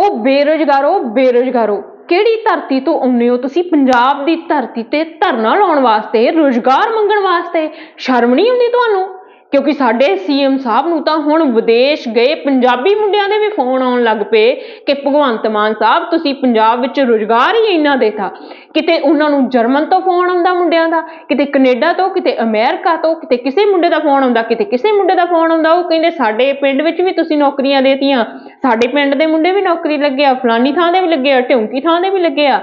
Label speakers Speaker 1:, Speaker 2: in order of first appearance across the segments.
Speaker 1: ਉਹ ਬੇਰੁਜ਼ਗਾਰੋ ਬੇਰੁਜ਼ਗਾਰੋ ਕਿਹੜੀ ਧਰਤੀ ਤੋਂ ਆਉਂਦੇ ਹੋ ਤੁਸੀਂ? ਪੰਜਾਬ ਦੀ ਧਰਤੀ ਤੇ ਧਰਨਾ ਲਾਉਣ ਵਾਸਤੇ, ਰੁਜ਼ਗਾਰ ਮੰਗਣ ਵਾਸਤੇ। ਸ਼ਰਮ ਨਹੀਂ ਆਉਂਦੀ ਤੁਹਾਨੂੰ? ਕਿਉਂਕਿ ਸਾਡੇ ਸੀਐਮ ਸਾਹਿਬ ਨੂੰ ਤਾਂ ਹੁਣ ਵਿਦੇਸ਼ ਗਏ ਪੰਜਾਬੀ ਮੁੰਡਿਆਂ ਦੇ ਵੀ ਫੋਨ ਆਉਣ ਲੱਗ ਪਏ ਕਿ ਭਗਵੰਤ ਮਾਨ ਸਾਹਿਬ, ਤੁਸੀਂ ਪੰਜਾਬ ਵਿੱਚ ਰੁਜ਼ਗਾਰ ਹੀ ਇੰਨਾ ਦੇਤਾ ਕਿਤੇ ਉਹਨਾਂ ਨੂੰ ਜਰਮਨ ਤੋਂ ਫੋਨ ਆਉਂਦਾ ਮੁੰਡਿਆਂ ਦਾ, ਕਿਤੇ ਕੈਨੇਡਾ ਤੋਂ, ਕਿਤੇ ਅਮਰੀਕਾ ਤੋਂ, ਕਿਤੇ ਕਿਸੇ ਮੁੰਡੇ ਦਾ ਫੋਨ ਆਉਂਦਾ, ਕਿਤੇ ਕਿਸੇ ਮੁੰਡੇ ਦਾ ਫੋਨ ਆਉਂਦਾ, ਉਹ ਕਹਿੰਦੇ ਸਾਡੇ ਪਿੰਡ ਵਿੱਚ ਵੀ ਤੁਸੀਂ ਨੌਕਰੀਆਂ ਦੇਤੀਆਂ, ਸਾਡੇ ਪਿੰਡ ਦੇ ਮੁੰਡੇ ਵੀ ਨੌਕਰੀ ਲੱਗੇ ਆ, ਫਲਾਨੀ ਥਾਂ ਦੇ ਵੀ ਲੱਗੇ ਆ, ਢਿਉਂਕੀ ਥਾਂ ਦੇ ਵੀ ਲੱਗੇ ਆ।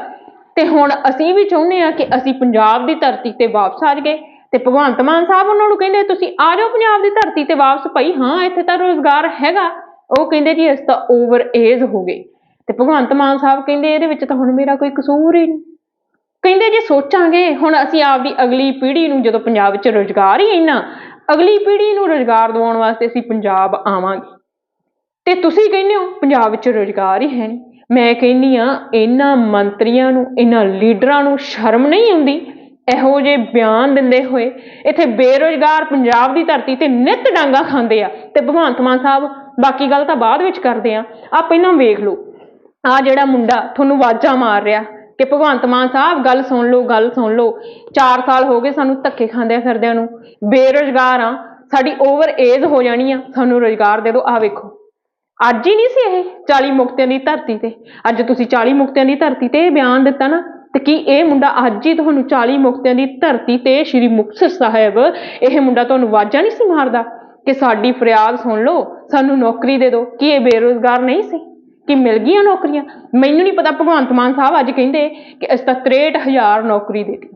Speaker 1: ਤੇ ਹੁਣ ਅਸੀਂ ਵੀ ਚਾਹੁੰਦੇ ਆ ਕਿ ਅਸੀਂ ਪੰਜਾਬ ਦੀ ਧਰਤੀ ਤੇ ਵਾਪਸ ਆ ਜਾਈਏ। ਤੇ ਭਗਵੰਤ ਮਾਨ ਸਾਹਿਬ ਉਹਨਾਂ ਨੂੰ ਕਹਿੰਦੇ, ਤੁਸੀਂ ਆ ਜਾਓ ਪੰਜਾਬ ਦੀ ਧਰਤੀ ਤੇ ਵਾਪਸ ਭਾਈ, ਹਾਂ, ਇੱਥੇ ਤਾਂ ਰੋਜ਼ਗਾਰ ਹੈਗਾ। ਉਹ ਕਹਿੰਦੇ, ਜੀ ਇਸ ਤਾਂ ਓਵਰ ਏਜ ਹੋ ਗਏ। ਤੇ ਭਗਵੰਤ ਮਾਨ ਸਾਹਿਬ ਕਹਿੰਦੇ, ਇਹਦੇ ਵਿੱਚ ਤਾਂ ਹੁਣ ਮੇਰਾ ਕੋਈ ਕਸੂਰ ਹੀ ਨਹੀਂ। ਕਹਿੰਦੇ, ਜੇ ਸੋਚਾਂਗੇ, ਹੁਣ ਅਸੀਂ ਆਪਦੀ ਅਗਲੀ ਪੀੜ੍ਹੀ ਨੂੰ ਜਦੋਂ ਪੰਜਾਬ 'ਚ ਰੋਜ਼ਗਾਰ ਹੀ ਇੰਨਾ, ਅਗਲੀ ਪੀੜ੍ਹੀ ਨੂੰ ਰੋਜ਼ਗਾਰ ਦਿਵਾਉਣ ਵਾਸਤੇ ਅਸੀਂ ਪੰਜਾਬ ਆਵਾਂਗੇ। ਤੇ ਤੁਸੀਂ ਕਹਿੰਦੇ ਹੋ, ਪੰਜਾਬ ਵਿੱਚ ਰੋਜ਼ਗਾਰ ਹੀ ਹੈ ਨਹੀਂ। ਮੈਂ ਕਹਿੰਨੀ ਆ ਇਹਨਾਂ ਮੰਤਰੀਆਂ ਨੂੰ, ਇਹਨਾਂ ਲੀਡਰਾਂ ਨੂੰ ਸ਼ਰਮ ਨਹੀਂ ਆਉਂਦੀ ਇਹੋ ਜਿਹੇ ਬਿਆਨ ਦਿੰਦੇ ਹੋਏ ਇੱਥੇ ਬੇਰੋਜ਼ਗਾਰ ਪੰਜਾਬ ਦੀ ਧਰਤੀ ਤੇ ਨਿਤ ਡਾਂਗਾ ਖਾਂਦੇ ਆ ਤੇ ਭਗਵੰਤ ਮਾਨ ਸਾਹਿਬ ਬਾਕੀ ਗੱਲ ਤਾਂ ਬਾਅਦ ਵਿੱਚ ਕਰਦੇ ਆ। ਆ ਪਹਿਲਾਂ ਵੇਖ ਲਓ। ਆ ਜਿਹੜਾ ਮੁੰਡਾ ਤੁਹਾਨੂੰ ਆਵਾਜ਼ਾਂ ਮਾਰ ਰਿਹਾ ਕਿ ਭਗਵੰਤ ਮਾਨ ਸਾਹਿਬ ਗੱਲ ਸੁਣ ਲਓ, ਗੱਲ ਸੁਣ ਲਓ। 4 ਸਾਲ ਹੋ ਗਏ ਸਾਨੂੰ ਧੱਕੇ ਖਾਂਦਿਆਂ ਫਿਰਦਿਆਂ ਨੂੰ। ਬੇਰੁਜ਼ਗਾਰ ਆ। ਸਾਡੀ ਓਵਰ ਏਜ ਹੋ ਜਾਣੀ ਆ। ਸਾਨੂੰ ਰੁਜ਼ਗਾਰ ਦੇ ਦਿਓ। ਆ ਵੇਖੋ। ਅੱਜ ਹੀ ਨਹੀਂ ਸੀ ਇਹ 40 ਮੁਕਤਿਆਂ ਦੀ ਧਰਤੀ ਤੇ। ਅੱਜ ਤੁਸੀਂ 40 ਮੁਕਤਿਆਂ ਦੀ ਧਰਤੀ ਤੇ ਇਹ ਬਿਆਨ ਦਿੱਤਾ ਨਾ ਤੇ ਕੀ ਇਹ ਮੁੰਡਾ ਅੱਜ ਹੀ ਤੁਹਾਨੂੰ 40 ਮੁਕਤਿਆਂ ਦੀ ਧਰਤੀ ਤੇ ਸ਼੍ਰੀ ਮੁਕਤਸਰ ਸਾਹਿਬ, ਇਹ ਮੁੰਡਾ ਤੁਹਾਨੂੰ ਵਾਜਾਂ ਨਹੀਂ ਸੀ ਮਾਰਦਾ ਕਿ ਸਾਡੀ ਫਰਿਆਦ ਸੁਣ ਲਓ, ਸਾਨੂੰ ਨੌਕਰੀ ਦੇ ਦਿਓ, ਕੀ ਇਹ ਬੇਰੁਜ਼ਗਾਰ ਨਹੀਂ ਸੀ? ਕਿ ਮਿਲ ਗਈਆਂ ਨੌਕਰੀਆਂ? ਮੈਨੂੰ ਨਹੀਂ ਪਤਾ, ਭਗਵੰਤ ਮਾਨ ਸਾਹਿਬ ਅੱਜ ਕਹਿੰਦੇ ਕਿ ਅਸੀਂ ਤਾਂ 63000 ਨੌਕਰੀ ਦੇਤੀ।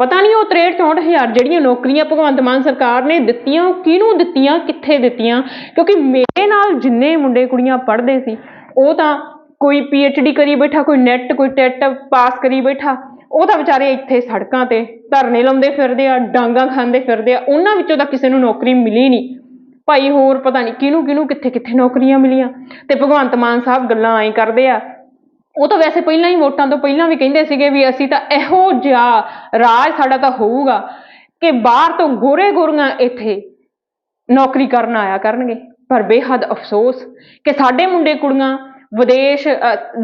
Speaker 1: ਪਤਾ ਨਹੀਂ ਉਹ 63 64000 ਜਿਹੜੀਆਂ ਨੌਕਰੀਆਂ ਭਗਵੰਤ ਮਾਨ ਸਰਕਾਰ ਨੇ ਦਿੱਤੀਆਂ, ਉਹ ਕਿਹਨੂੰ ਦਿੱਤੀਆਂ, ਕਿੱਥੇ ਦਿੱਤੀਆਂ? ਕਿਉਂਕਿ ਮੇਰੇ ਨਾਲ ਜਿੰਨੇ ਮੁੰਡੇ ਕੁੜੀਆਂ ਪੜ੍ਹਦੇ ਸੀ, ਉਹ ਤਾਂ ਕੋਈ ਡੀ ਕਰੀ ਬੈਠਾ, ਕੋਈ ਨੈਟ ਕੋਈ ਟੈਟ ਪਾਸ ਕਰੀ ਬੈਠਾ, ਉਹ ਤਾਂ ਵਿਚਾਰੇ ਇੱਥੇ ਸੜਕਾਂ ਤੇ ਧਰਨੇ ਲਾਉਂਦੇ ਫਿਰਦੇ ਆ, ਡਾਂਗਾ ਖਾਂਦੇ ਫਿਰਦੇ ਆ, ਉਹਨਾਂ ਵਿੱਚੋਂ ਤਾਂ ਕਿਸੇ ਨੂੰ ਨੌਕਰੀ ਮਿਲੀ ਨਹੀਂ। ਭਾਈ ਹੋਰ ਪਤਾ ਨਹੀਂ ਕਿਹਨੂੰ ਕਿਹਨੂੰ ਕਿੱਥੇ ਕਿੱਥੇ ਨੌਕਰੀਆਂ ਮਿਲੀਆਂ। ਤੇ ਭਗਵੰਤ ਮਾਨ ਸਾਹਿਬ ਗੱਲਾਂ ਐਂ ਕਰਦੇ ਆ। ਉਹ ਤਾਂ ਵੈਸੇ ਪਹਿਲਾਂ ਹੀ ਵੋਟਾਂ ਤੋਂ ਪਹਿਲਾਂ ਵੀ ਕਹਿੰਦੇ ਸੀਗੇ ਵੀ ਅਸੀਂ ਤਾਂ ਇਹੋ ਜਿਹਾ ਰਾਜ ਸਾਡਾ ਤਾਂ ਹੋਊਗਾ ਕਿ ਬਾਹਰ ਤੋਂ ਗੋਰੇ ਗੋਰੀਆਂ ਇੱਥੇ ਨੌਕਰੀ ਕਰਨ ਆਇਆ ਕਰਨਗੇ। ਪਰ ਬੇਹੱਦ ਅਫਸੋਸ ਕਿ ਸਾਡੇ ਮੁੰਡੇ ਕੁੜੀਆਂ ਵਿਦੇਸ਼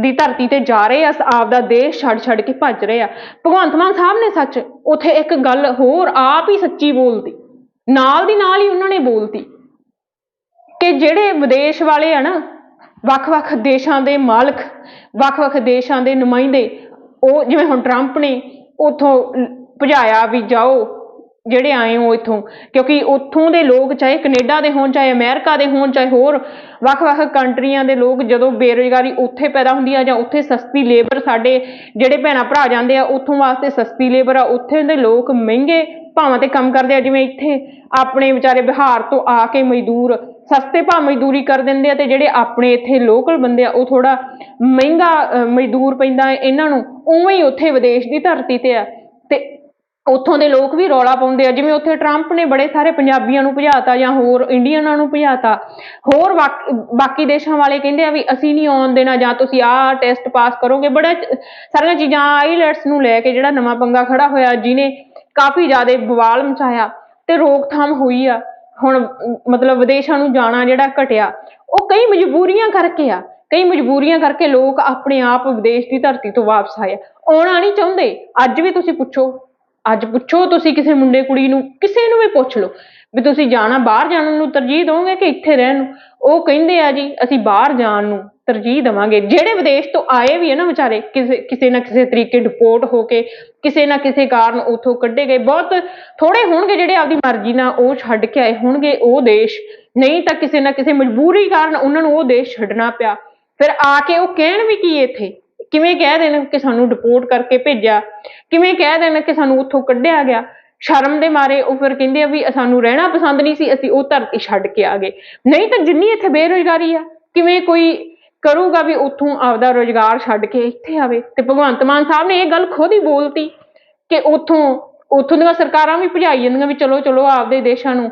Speaker 1: ਦੀ ਧਰਤੀ ਤੇ ਜਾ ਰਹੇ ਆ ਆਪ ਦਾ ਦੇਸ਼ ਛੱਡ ਛੱਡ ਕੇ ਭੱਜ ਰਹੇ ਆ। ਭਗਵੰਤ ਮਾਨ ਸਾਹਿਬ ਨੇ ਸੱਚ ਉਥੇ ਇੱਕ ਗੱਲ ਹੋਰ ਆਪ ਹੀ ਸੱਚੀ ਬੋਲਤੀ। ਨਾਲ ਦੀ ਨਾਲ ਹੀ ਉਹਨਾਂ ਨੇ ਬੋਲਤੀ ਕਿ ਜਿਹੜੇ ਵਿਦੇਸ਼ ਵਾਲੇ ਆ ਨਾ ਵੱਖ-ਵੱਖ ਦੇਸ਼ਾਂ ਦੇ ਮਾਲਕ ਵੱਖ-ਵੱਖ ਦੇਸ਼ਾਂ ਦੇ ਨੁਮਾਇੰਦੇ, ਉਹ ਜਿਵੇਂ ਹੁਣ ਟਰੰਪ ਨੇ ਉਥੋਂ ਭਜਾਇਆ ਵੀ ਜਾਓ ਜਿਹੜੇ ਆਏ ਹੋ ਇੱਥੋਂ, ਕਿਉਂਕਿ ਉੱਥੋਂ ਦੇ ਲੋਕ ਚਾਹੇ ਕੈਨੇਡਾ ਦੇ ਹੋਣ, ਚਾਹੇ ਅਮਰੀਕਾ ਦੇ ਹੋਣ, ਚਾਹੇ ਹੋਰ ਵੱਖ-ਵੱਖ ਕੰਟਰੀਆਂ ਦੇ ਲੋਕ ਜਦੋਂ ਬੇਰੁਜ਼ਗਾਰੀ ਉੱਥੇ ਪੈਦਾ ਹੁੰਦੀ ਆ ਜਾਂ ਉੱਥੇ ਸਸਤੀ ਲੇਬਰ ਸਾਡੇ ਜਿਹੜੇ ਭੈਣਾ ਭਰਾ ਜਾਂਦੇ ਆ, ਉੱਥੋਂ ਵਾਸਤੇ ਸਸਤੀ ਲੇਬਰ ਆ, ਉੱਥੇ ਦੇ ਲੋਕ ਮਹਿੰਗੇ ਭਾਵਾਂ ਤੇ ਕੰਮ ਕਰਦੇ ਆ, ਜਿਵੇਂ ਇੱਥੇ ਆਪਣੇ ਵਿਚਾਰੇ ਬਿਹਾਰ ਤੋਂ ਆ ਕੇ ਮਜ਼ਦੂਰ, ਸਸਤੇ ਭਾਅ ਮਜ਼ਦੂਰੀ ਕਰ ਦਿੰਦੇ ਆ ਤੇ ਜਿਹੜੇ ਆਪਣੇ ਇੱਥੇ ਲੋਕਲ ਬੰਦੇ ਆ, ਉਹ ਥੋੜਾ ਮਹਿੰਗਾ ਮਜ਼ਦੂਰ ਪੈਂਦਾ ਇਹਨਾਂ ਨੂੰ ਉਵੇਂ ਹੀ ਉੱਥੇ ਵਿਦੇਸ਼ ਦੀ ਧਰਤੀ ਤੇ ਆ। ਤੇ ਉੱਥੋਂ ਦੇ ਲੋਕ ਵੀ ਰੌਲਾ ਪਾਉਂਦੇ ਆ, ਜਿਵੇਂ ਉੱਥੇ ਟਰੰਪ ਨੇ ਬੜੇ ਸਾਰੇ ਪੰਜਾਬੀਆਂ ਨੂੰ ਭਜਾਤਾ ਜਾਂ ਹੋਰ ਇੰਡੀਅਨਾਂ ਨੂੰ ਭਜਾਤਾ। ਹੋਰ ਬਾਕ- ਬਾਕੀ ਦੇਸ਼ਾਂ ਵਾਲੇ ਕਹਿੰਦੇ ਆ ਵੀ ਅਸੀਂ ਨਹੀਂ ਆਉਣ ਦੇਣਾ ਜਾਂ ਤੁਸੀਂ ਆਹ ਟੈਸਟ ਪਾਸ ਕਰੋਗੇ। ਬੜਾ ਸਾਰੀਆਂ ਚੀਜ਼ਾਂ ਆਈਲੈਟਸ ਨੂੰ ਲੈ ਕੇ ਜਿਹੜਾ ਨਵਾਂ ਪੰਗਾ ਖੜਾ ਹੋਇਆ, ਜਿਹਨੇ ਕਾਫੀ ਜ਼ਿਆਦਾ ਬਵਾਲ ਮਚਾਇਆ ਤੇ ਰੋਕਥਾਮ ਹੋਈ ਆ। ਹੁਣ ਮਤਲਬ ਵਿਦੇਸ਼ਾਂ ਨੂੰ ਜਾਣਾ ਜਿਹੜਾ ਘਟਿਆ, ਉਹ ਕਈ ਮਜਬੂਰੀਆਂ ਕਰਕੇ ਆ। ਕਈ ਮਜਬੂਰੀਆਂ ਕਰਕੇ ਲੋਕ ਆਪਣੇ ਆਪ ਵਿਦੇਸ਼ ਦੀ ਧਰਤੀ ਤੋਂ ਵਾਪਸ ਆਏ ਆਉਣਾ ਨਹੀਂ ਚਾਹੁੰਦੇ। ਅੱਜ ਵੀ ਤੁਸੀਂ ਪੁੱਛੋ। ਅੱਜ ਪੁੱਛੋ ਤੁਸੀਂ ਕਿਸੇ ਮੁੰਡੇ ਕੁੜੀ ਨੂੰ, ਕਿਸੇ ਨੂੰ ਵੀ ਪੁੱਛ ਲਓ। ਵੀ ਤੁਸੀਂ ਜਾਣਾ, ਬਾਹਰ ਜਾਣ ਨੂੰ ਤਰਜੀਹ ਦਿਓਗੇ ਕਿ ਇੱਥੇ ਰਹਿਣ ਨੂੰ? ਉਹ ਕਹਿੰਦੇ ਆ ਜੀ, ਅਸੀਂ ਬਾਹਰ ਜਾਣ ਨੂੰ ਤਰਜੀਹ ਦੇਵਾਂਗੇ। ਜਿਹੜੇ ਵਿਦੇਸ਼ ਤੋਂ ਆਏ ਵੀ ਹੈ ਨਾ ਵਿਚਾਰੇ, ਕਿਸੇ ਕਿਸੇ ਨਾ ਕਿਸੇ ਤਰੀਕੇ ਡਿਪੋਰਟ ਹੋ ਕੇ, ਕਿਸੇ ਨਾ ਕਿਸੇ ਕਾਰਨ ਉਥੋਂ ਕੱਢੇ ਗਏ। ਬਹੁਤ ਥੋੜੇ ਹੋਣਗੇ ਜਿਹੜੇ ਆਪਦੀ ਮਰਜ਼ੀ ਨਾਲ ਉਹ ਛੱਡ ਕੇ ਆਏ ਹੋਣਗੇ ਉਹ ਦੇਸ਼। ਨਹੀਂ ਤਾਂ ਕਿਸੇ ਨਾ ਕਿਸੇ ਮਜਬੂਰੀ ਕਾਰਨ ਉਹਨਾਂ ਨੂੰ ਉਹ ਦੇਸ਼ ਛੱਡਣਾ ਪਿਆ। ਫਿਰ ਆ ਕੇ ਉਹ ਕਹਿਣ ਵੀ ਕੀ ਇੱਥੇ? ਕਿਵੇਂ ਕਹਿ ਦੇਣ ਕਿ ਸਾਨੂੰ ਡਿਪੋਰਟ ਕਰਕੇ ਭੇਜਿਆ? ਕਿਵੇਂ ਕਹਿ ਦੇਣ ਕਿ ਸਾਨੂੰ ਉੱਥੋਂ ਕੱਢਿਆ ਗਿਆ? ਸ਼ਰਮ ਦੇ ਮਾਰੇ ਉਹ ਫਿਰ ਕਹਿੰਦੇ ਆ ਵੀ ਸਾਨੂੰ ਰਹਿਣਾ ਪਸੰਦ ਨਹੀਂ ਸੀ, ਅਸੀਂ ਉਹ ਧਰਤੀ ਛੱਡ ਕੇ ਆ ਗਏ। ਨਹੀਂ ਤਾਂ ਜਿੰਨੀ ਇੱਥੇ ਬੇਰੁਜ਼ਗਾਰੀ ਆ, ਕਿਵੇਂ ਕੋਈ ਕਰੂਗਾ ਵੀ ਉੱਥੋਂ ਆਪਦਾ ਰੋਜ਼ਗਾਰ ਛੱਡ ਕੇ ਇੱਥੇ ਆਵੇ? ਤੇ ਭਗਵੰਤ ਮਾਨ ਸਾਹਿਬ ਨੇ ਇਹ ਗੱਲ ਖੁਦ ਹੀ ਬੋਲਤੀ ਕਿ ਉੱਥੋਂ ਉੱਥੋਂ ਦੀਆਂ ਸਰਕਾਰਾਂ ਵੀ ਭਜਾਈ ਜਾਂਦੀਆਂ ਵੀ ਚਲੋ ਚਲੋ ਆਪਦੇ ਦੇਸ਼ਾਂ ਨੂੰ।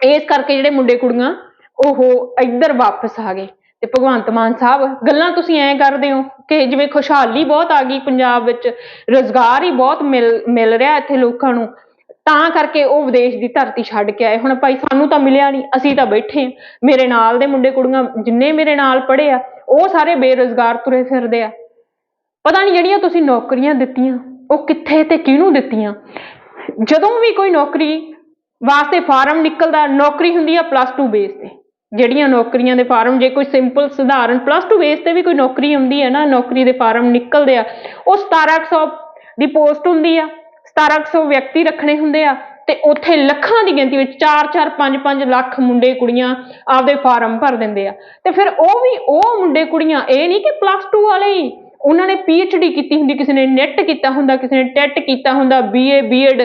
Speaker 1: ਇਸ ਕਰਕੇ ਜਿਹੜੇ ਮੁੰਡੇ ਕੁੜੀਆਂ, ਉਹ ਇੱਧਰ ਵਾਪਸ ਆ ਗਏ। ਤੇ ਭਗਵੰਤ ਮਾਨ ਸਾਹਿਬ, ਗੱਲਾਂ ਤੁਸੀਂ ਐਂ ਕਰਦੇ ਹੋ ਕਿ ਜਿਵੇਂ ਖੁਸ਼ਹਾਲੀ ਬਹੁਤ ਆ ਗਈ ਪੰਜਾਬ ਵਿੱਚ, ਰੋਜ਼ਗਾਰ ਹੀ ਬਹੁਤ ਮਿਲ ਮਿਲ ਰਿਹਾ ਇੱਥੇ ਲੋਕਾਂ ਨੂੰ, ਤਾਂ ਕਰਕੇ ਉਹ ਵਿਦੇਸ਼ ਦੀ ਧਰਤੀ ਛੱਡ ਕੇ ਆਏ। ਹੁਣ ਭਾਈ ਸਾਨੂੰ ਤਾਂ ਮਿਲਿਆ ਨਹੀਂ, ਅਸੀਂ ਤਾਂ ਬੈਠੇ ਹਾਂ। ਮੇਰੇ ਨਾਲ ਦੇ ਮੁੰਡੇ ਕੁੜੀਆਂ ਜਿੰਨੇ ਮੇਰੇ ਨਾਲ ਪੜ੍ਹੇ ਆ, ਉਹ ਸਾਰੇ ਬੇਰੁਜ਼ਗਾਰ ਤੁਰੇ ਫਿਰਦੇ ਆ। ਪਤਾ ਨਹੀਂ ਜਿਹੜੀਆਂ ਤੁਸੀਂ ਨੌਕਰੀਆਂ ਦਿੱਤੀਆਂ, ਉਹ ਕਿੱਥੇ ਤੇ ਕਿਹਨੂੰ ਦਿੱਤੀਆਂ? ਜਦੋਂ ਵੀ ਕੋਈ ਨੌਕਰੀ ਵਾਸਤੇ ਫਾਰਮ ਨਿਕਲਦਾ, ਨੌਕਰੀ ਹੁੰਦੀ ਆ ਪਲੱਸ 2 ਬੇਸ ਤੇ। ਜਿਹੜੀਆਂ ਨੌਕਰੀਆਂ ਦੇ ਫਾਰਮ, ਜੇ ਕੋਈ ਸਿੰਪਲ ਸਧਾਰਨ ਪਲੱਸ 2 ਬੇਸ ਤੇ ਵੀ ਕੋਈ ਨੌਕਰੀ ਹੁੰਦੀ ਹੈ ਨਾ, ਨੌਕਰੀ ਦੇ ਫਾਰਮ ਨਿਕਲਦੇ ਆ, ਉਹ 1700 ਦੀ ਪੋਸਟ ਹੁੰਦੀ ਆ 1700 ਵਿਅਕਤੀ ਰੱਖਣੇ ਹੁੰਦੇ ਆ, ਤੇ ਉੱਥੇ ਲੱਖਾਂ ਦੀ ਗਿਣਤੀ ਵਿੱਚ 4-4 5-5 ਲੱਖ ਮੁੰਡੇ, ਕੁੜੀਆਂ ਆਪਦੇ ਫਾਰਮ ਭਰ ਦਿੰਦੇ ਆ। ਤੇ ਫਿਰ ਉਹ ਵੀ, ਉਹ ਮੁੰਡੇ, ਕੁੜੀਆਂ, ਇਹ ਨਹੀਂ ਕਿ ਪਲੱਸ 2 ਵਾਲੇ ਹੀ, ਉਹਨਾਂ ਨੇ ਡੀ ਕੀਤੀ ਹੁੰਦੀ, ਕਿਸੇ ਨੇ ਨੈਟ ਕੀਤਾ ਹੁੰਦਾ, ਕਿਸੇ ਨੇ ਟੈਟ ਕੀਤਾ ਹੁੰਦਾ ਬੀਏ ਬੀਐਡ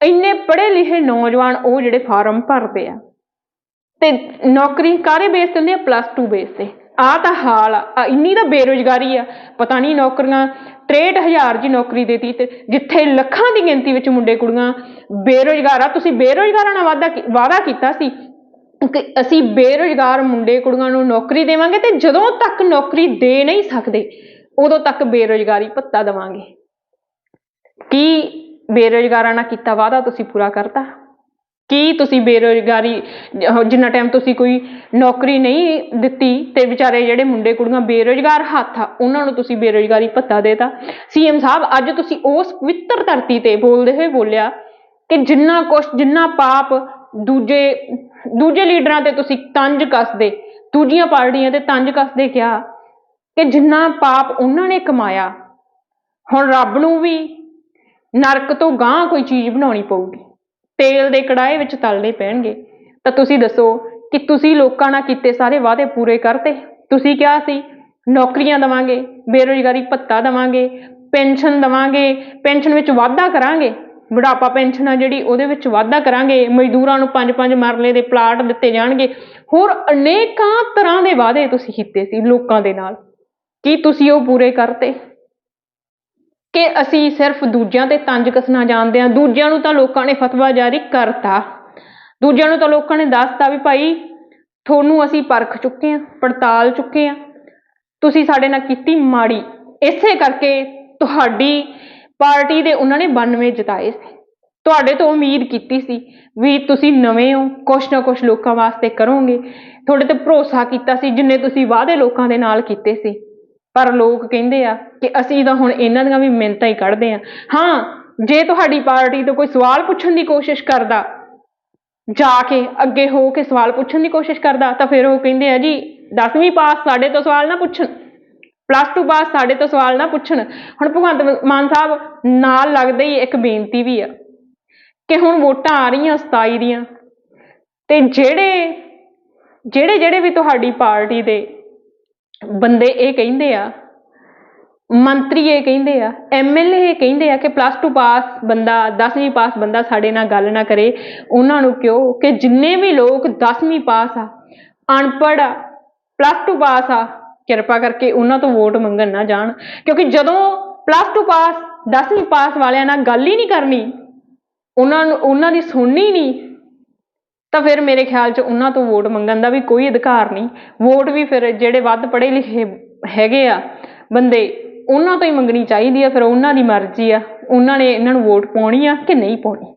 Speaker 1: ਇੰਨੇ ਪੜ੍ਹੇ ਲਿਖੇ ਨੌਜਵਾਨ ਉਹ ਜਿਹੜੇ ਫਾਰਮ ਭਰਦੇ ਆ। ਤੇ ਨੌਕਰੀ ਕਾਰੇ ਬੇਸ ਤੇ ਹੁੰਦੀ ਆ? ਪਲੱਸ 2 ਬੇਸ ਤੇ। ਆਹ ਤਾਂ ਹਾਲ ਆ। ਇੰਨੀ ਤਾਂ ਬੇਰੁਜ਼ਗਾਰੀ ਆ। ਪਤਾ ਨਹੀਂ ਨੌਕਰੀਆਂ 63000 ਜੀ ਨੌਕਰੀ ਦੇਤੀ ਤੇ ਜਿੱਥੇ ਲੱਖਾਂ ਦੀ ਗਿਣਤੀ ਵਿੱਚ ਮੁੰਡੇ ਕੁੜੀਆਂ ਬੇਰੁਜ਼ਗਾਰ ਆ। ਤੁਸੀਂ ਬੇਰੁਜ਼ਗਾਰਾਂ ਨਾਲ ਵਾਅਦਾ ਵਾਅਦਾ ਕੀਤਾ ਸੀ ਕਿ ਅਸੀਂ ਬੇਰੁਜ਼ਗਾਰ ਮੁੰਡੇ ਕੁੜੀਆਂ ਨੂੰ ਨੌਕਰੀ ਦੇਵਾਂਗੇ ਤੇ ਜਦੋਂ ਤੱਕ ਨੌਕਰੀ ਦੇ ਨਹੀਂ ਸਕਦੇ, ਉਦੋਂ ਤੱਕ ਬੇਰੁਜ਼ਗਾਰੀ ਭੱਤਾ ਦੇਵਾਂਗੇ। ਕੀ ਬੇਰੁਜ਼ਗਾਰਾਂ ਨਾਲ ਕੀਤਾ ਵਾਅਦਾ ਤੁਸੀਂ ਪੂਰਾ ਕਰਤਾ? ਕੀ ਤੁਸੀਂ ਬੇਰੁਜ਼ਗਾਰੀ ਜਿੰਨਾ ਟਾਈਮ ਤੁਸੀਂ ਕੋਈ ਨੌਕਰੀ ਨਹੀਂ ਦਿੱਤੀ ਤੇ ਵਿਚਾਰੇ ਜਿਹੜੇ ਮੁੰਡੇ ਕੁੜੀਆਂ ਬੇਰੁਜ਼ਗਾਰ ਹੱਥ ਆ, ਉਹਨਾਂ ਨੂੰ ਤੁਸੀਂ ਬੇਰੁਜ਼ਗਾਰੀ ਭੱਤਾ ਦੇਤਾ। ਸੀਐਮ ਸਾਹਿਬ, ਅੱਜ ਤੁਸੀਂ ਉਸ ਪਵਿੱਤਰ ਧਰਤੀ ਤੇ ਬੋਲਦੇ ਹੋਏ ਬੋਲਿਆ ਕਿ ਜਿੰਨਾ ਕੁਛ, ਜਿੰਨਾ ਪਾਪ ਦੂਜੇ ਦੂਜੇ ਲੀਡਰਾਂ ਤੇ ਤੁਸੀਂ ਤੰਜ ਕੱਸਦੇ, ਦੂਜੀਆਂ ਪਾਰਟੀਆਂ ਤੇ ਤੰਜ ਕੱਸਦੇ ਕਿਹਾ ਕਿ ਜਿੰਨਾ ਪਾਪ ਉਹਨਾਂ ਨੇ ਕਮਾਇਆ, ਹੁਣ ਰੱਬ ਨੂੰ ਵੀ ਨਰਕ ਤੋਂ ਗਾਂਹ ਕੋਈ ਚੀਜ਼ ਬਣਾਉਣੀ ਪਊਗੀ। ਤੇਲ ਦੇ ਕੜਾਏ ਵਿੱਚ ਤਲਨੇ ਪੈਣਗੇ। ਤਾਂ ਤੁਸੀਂ ਦੱਸੋ ਕਿ ਤੁਸੀਂ ਲੋਕਾਂ ਨਾਲ ਕੀਤੇ ਸਾਰੇ ਵਾਅਦੇ ਪੂਰੇ ਕਰਤੇ? ਤੁਸੀਂ ਕਿਹਾ ਸੀ, ਨੌਕਰੀਆਂ ਦਵਾਂਗੇ, ਬੇਰੁਜ਼ਗਾਰੀ ਭੱਤਾ ਦਵਾਂਗੇ, ਪੈਨਸ਼ਨ ਦਵਾਂਗੇ, ਪੈਨਸ਼ਨ ਵਿੱਚ ਵਾਧਾ ਕਰਾਂਗੇ। ਬੁਢਾਪਾ ਪੈਨਸ਼ਨ ਆ ਜਿਹੜੀ, ਉਹਦੇ ਵਿੱਚ ਵਾਧਾ ਕਰਾਂਗੇ, ਮਜ਼ਦੂਰਾਂ ਨੂੰ ਪੰਜ ਪੰਜ ਮਰਲੇ ਦੇ ਪਲਾਟ ਦਿੱਤੇ ਜਾਣਗੇ। ਹੋਰ ਅਨੇਕਾਂ ਤਰ੍ਹਾਂ ਦੇ ਵਾਅਦੇ ਤੁਸੀਂ ਕੀਤੇ ਸੀ ਲੋਕਾਂ ਦੇ ਨਾਲ। ਕੀ ਤੁਸੀਂ ਉਹ ਪੂਰੇ ਕਰਤੇ? ਕਿ ਅਸੀਂ ਸਿਰਫ ਦੂਜਿਆਂ ਤੇ ਤੰਜ ਕੱਸਣਾ ਜਾਣਦੇ ਹਾਂ। ਦੂਜਿਆਂ ਨੂੰ ਤਾਂ ਲੋਕਾਂ ਨੇ ਫਤਵਾ ਜਾਰੀ ਕਰਤਾ। ਦੂਜਿਆਂ ਨੂੰ ਤਾਂ ਲੋਕਾਂ ਨੇ ਦੱਸਤਾ ਵੀ ਭਾਈ, ਤੁਹਾਨੂੰ ਅਸੀਂ ਪਰਖ ਚੁੱਕੇ ਹਾਂ, ਪੜਤਾਲ ਚੁੱਕੇ ਹਾਂ। ਤੁਸੀਂ ਸਾਡੇ ਨਾਲ ਕੀਤੀ ਮਾੜੀ। ਇਸੇ ਕਰਕੇ ਤੁਹਾਡੀ ਪਾਰਟੀ ਦੇ ਉਹਨਾਂ ਨੇ 92 ਜਿਤਾਏ ਸੀ। ਤੁਹਾਡੇ ਤੋਂ ਉਮੀਦ ਕੀਤੀ ਸੀ ਵੀ ਤੁਸੀਂ ਨਵੇਂ ਹੋ, ਕੁਛ ਨਾ ਕੁਛ ਲੋਕਾਂ ਵਾਸਤੇ ਕਰੋਗੇ। ਤੁਹਾਡੇ ਤੇ ਭਰੋਸਾ ਕੀਤਾ ਸੀ, ਜਿੰਨੇ ਤੁਸੀਂ ਵਾਅਦੇ ਲੋਕਾਂ ਦੇ ਨਾਲ ਕੀਤੇ ਸੀ। ਪਰ ਲੋਕ ਕਹਿੰਦੇ ਆ ਕਿ ਅਸੀਂ ਤਾਂ ਹੁਣ ਇਹਨਾਂ ਦੀਆਂ ਵੀ ਮਿੰਨਤਾਂ ਹੀ ਕੱਢਦੇ ਆ। ਹਾਂ, ਜੇ ਤੁਹਾਡੀ ਪਾਰਟੀ ਤੋਂ ਕੋਈ ਸਵਾਲ ਪੁੱਛਣ ਦੀ ਕੋਸ਼ਿਸ਼ ਕਰਦਾ, ਜਾ ਕੇ ਅੱਗੇ ਹੋ ਕੇ ਸਵਾਲ ਪੁੱਛਣ ਦੀ ਕੋਸ਼ਿਸ਼ ਕਰਦਾ, ਤਾਂ ਫਿਰ ਉਹ ਕਹਿੰਦੇ ਆ ਜੀ 10ਵੀਂ ਪਾਸ ਸਾਡੇ ਤੋਂ ਸਵਾਲ ਨਾ ਪੁੱਛਣ ਪਲੱਸ 2 ਪਾਸ ਸਾਡੇ ਤੋਂ ਸਵਾਲ ਨਾ ਪੁੱਛਣ। ਹੁਣ ਭਗਵੰਤ ਮਾਨ ਸਾਹਿਬ ਨਾਲ ਲੱਗਦੇ ਹੀ ਇੱਕ ਬੇਨਤੀ ਵੀ ਆ ਕਿ ਹੁਣ ਵੋਟਾਂ ਆ ਰਹੀਆਂ 27 ਦੀਆਂ, ਤੇ ਜਿਹੜੇ ਜਿਹੜੇ ਜਿਹੜੇ ਵੀ ਤੁਹਾਡੀ ਪਾਰਟੀ ਦੇ ਬੰਦੇ ਇਹ ਕਹਿੰਦੇ ਆ, ਮੰਤਰੀ ਇਹ ਕਹਿੰਦੇ ਆ ਐਮਐਲਏ ਇਹ ਕਹਿੰਦੇ ਆ ਕਿ ਪਲੱਸ 2 ਪਾਸ ਬੰਦਾ 10ਵੀਂ ਪਾਸ ਬੰਦਾ ਸਾਡੇ ਨਾਲ ਗੱਲ ਨਾ ਕਰੇ। ਉਹਨਾਂ ਨੂੰ ਕਿਉਂ? ਕਿ ਜਿੰਨੇ ਵੀ ਲੋਕ 10ਵੀਂ ਪਾਸ ਆ, ਅਨਪੜ੍ਹ ਆ ਪਲੱਸ 2 ਪਾਸ ਆ, ਕਿਰਪਾ ਕਰਕੇ ਉਹਨਾਂ ਤੋਂ ਵੋਟ ਮੰਗਣ ਨਾ ਜਾਣ। ਕਿਉਂਕਿ ਜਦੋਂ ਪਲੱਸ 2 ਪਾਸ 10ਵੀਂ ਪਾਸ ਵਾਲਿਆਂ ਨਾਲ ਗੱਲ ਹੀ ਨਹੀਂ ਕਰਨੀ, ਉਹਨਾਂ ਨੂੰ, ਉਹਨਾਂ ਦੀ ਸੁਣਨੀ ਨਹੀਂ ਤਾਂ ਫਿਰ ਮੇਰੇ ਖਿਆਲ 'ਚ ਉਹਨਾਂ ਤੋਂ ਵੋਟ ਮੰਗਣ ਦਾ ਵੀ ਕੋਈ ਅਧਿਕਾਰ ਨਹੀਂ। ਵੋਟ ਵੀ ਫਿਰ ਜਿਹੜੇ ਵੱਧ ਪੜ੍ਹੇ ਲਿਖੇ ਹੈਗੇ ਆ, ਬੰਦੇ ਉਹਨਾਂ ਤੋਂ ਹੀ ਮੰਗਣੀ ਚਾਹੀਦੀ ਆ, ਫਿਰ ਉਹਨਾਂ ਦੀ ਮਰਜ਼ੀ ਆ। ਉਹਨਾਂ ਨੇ ਇਹਨਾਂ ਨੂੰ ਵੋਟ ਪਾਉਣੀ ਆ ਕਿ ਨਹੀਂ ਪਾਉਣੀ?